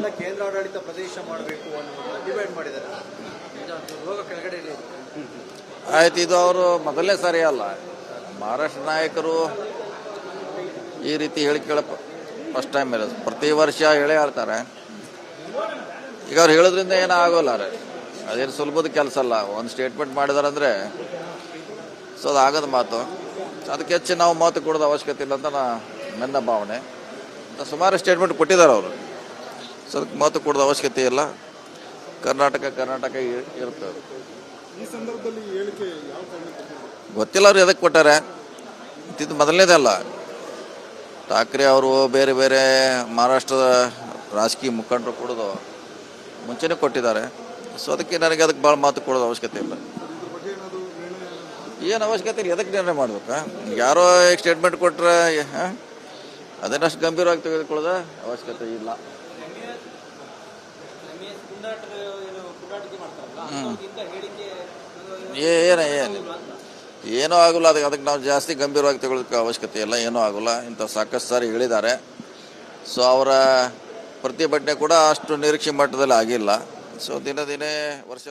ಕರ್ನಾಟಕವನ್ನ ಕೇಂದ್ರಾಡಳಿತ ಪ್ರದೇಶ ಮಾಡಬೇಕು ಅನ್ನೋದನ್ನ ಡಿವೈಡ್ ಮಾಡಿದ್ದಾರೆ. ರೋಗ ಕೆಳಗಡೆ. ಆಯ್ತು, ಇದು ಅವರು ಮೊದಲನೇ ಸಾರಿ ಅಲ್ಲ. ಮಹಾರಾಷ್ಟ್ರ ನಾಯಕರು ಈ ರೀತಿ ಹೇಳಿ ಕೇಳ ಫಸ್ಟ್ ಟೈಮ್ ಇರೋದು ಪ್ರತಿ ವರ್ಷ ಹೇಳೇ ಹೇಳ್ತಾರೆ ಈಗ ಅವ್ರು ಹೇಳೋದ್ರಿಂದ ಏನೂ ಆಗೋಲ್ಲ ರೀ. ಅದೇನು ಸುಲಭದ ಕೆಲಸ ಅಲ್ಲ. ಒಂದು ಸ್ಟೇಟ್ಮೆಂಟ್ ಮಾಡಿದಾರಂದ್ರೆ ಸೊ ಅದು ಆಗದ ಮಾತು. ಅದಕ್ಕೆ ಹೆಚ್ಚು ನಾವು ಮಾತು ಕೊಡೋದು ಅವಶ್ಯಕತೆ ಇಲ್ಲ ಅಂತ ನನ್ನ ಭಾವನೆ. ಸುಮಾರು ಸ್ಟೇಟ್ಮೆಂಟ್ ಕೊಟ್ಟಿದ್ದಾರೆ ಅವರು. ಅದಕ್ಕೆ ಮಾತು ಕೊಡೋದು ಅವಶ್ಯಕತೆ ಇಲ್ಲ. ಕರ್ನಾಟಕ ಕರ್ನಾಟಕ ಇರ್ತದೆ ಗೊತ್ತಿಲ್ಲ ಅವ್ರು ಎದಕ್ಕೆ ಕೊಟ್ಟಾರೆ. ಇದು ಮೊದಲನೇದಲ್ಲ ಠಾಕ್ರೆ ಅವರು ಬೇರೆ ಬೇರೆ ಮಹಾರಾಷ್ಟ್ರದ ರಾಜಕೀಯ ಮುಖಂಡರು ಕೊಡೋದು ಮುಂಚೆನೇ ಕೊಟ್ಟಿದ್ದಾರೆ. ಸೊ ಅದಕ್ಕೆ ನನಗೆ ಅದಕ್ಕೆ ಭಾಳ ಮಾತು ಕೊಡೋದು ಅವಶ್ಯಕತೆ ಇಲ್ಲ. ಏನು ಅವಶ್ಯಕತೆ ಇಲ್ಲ. ಎದಕ್ಕೆ ನಿರ್ಣಯ ಮಾಡ್ಬೇಕಾ ಯಾರೋ ಸ್ಟೇಟ್ಮೆಂಟ್ ಕೊಟ್ಟರೆ ಅದನ್ನಷ್ಟು ಗಂಭೀರವಾಗಿ ತೆಗೆದುಕೊಳ್ಳೋದ ಅವಶ್ಯಕತೆ ಇಲ್ಲ. ಏನು ಏನು ಏನೂ ಆಗೋಲ್ಲ ಅದಕ್ಕೆ ಅದಕ್ಕೆ ನಾವು ಜಾಸ್ತಿ ಗಂಭೀರವಾಗಿ ತಗೊಳ್ಳೋದಕ್ಕೆ ಅವಶ್ಯಕತೆ ಇಲ್ಲ ಏನೂ ಆಗೋಲ್ಲ. ಇಂಥ ಸಾಕಷ್ಟು ಸಾರಿ ಹೇಳಿದ್ದಾರೆ. ಸೊ ಅವರ ಪ್ರತಿಭಟನೆ ಕೂಡ ಅಷ್ಟು ನಿರೀಕ್ಷೆ ಮಟ್ಟದಲ್ಲಿ ಆಗಿಲ್ಲ. ಸೊ ದಿನ ದಿನೇ ವರ್ಷ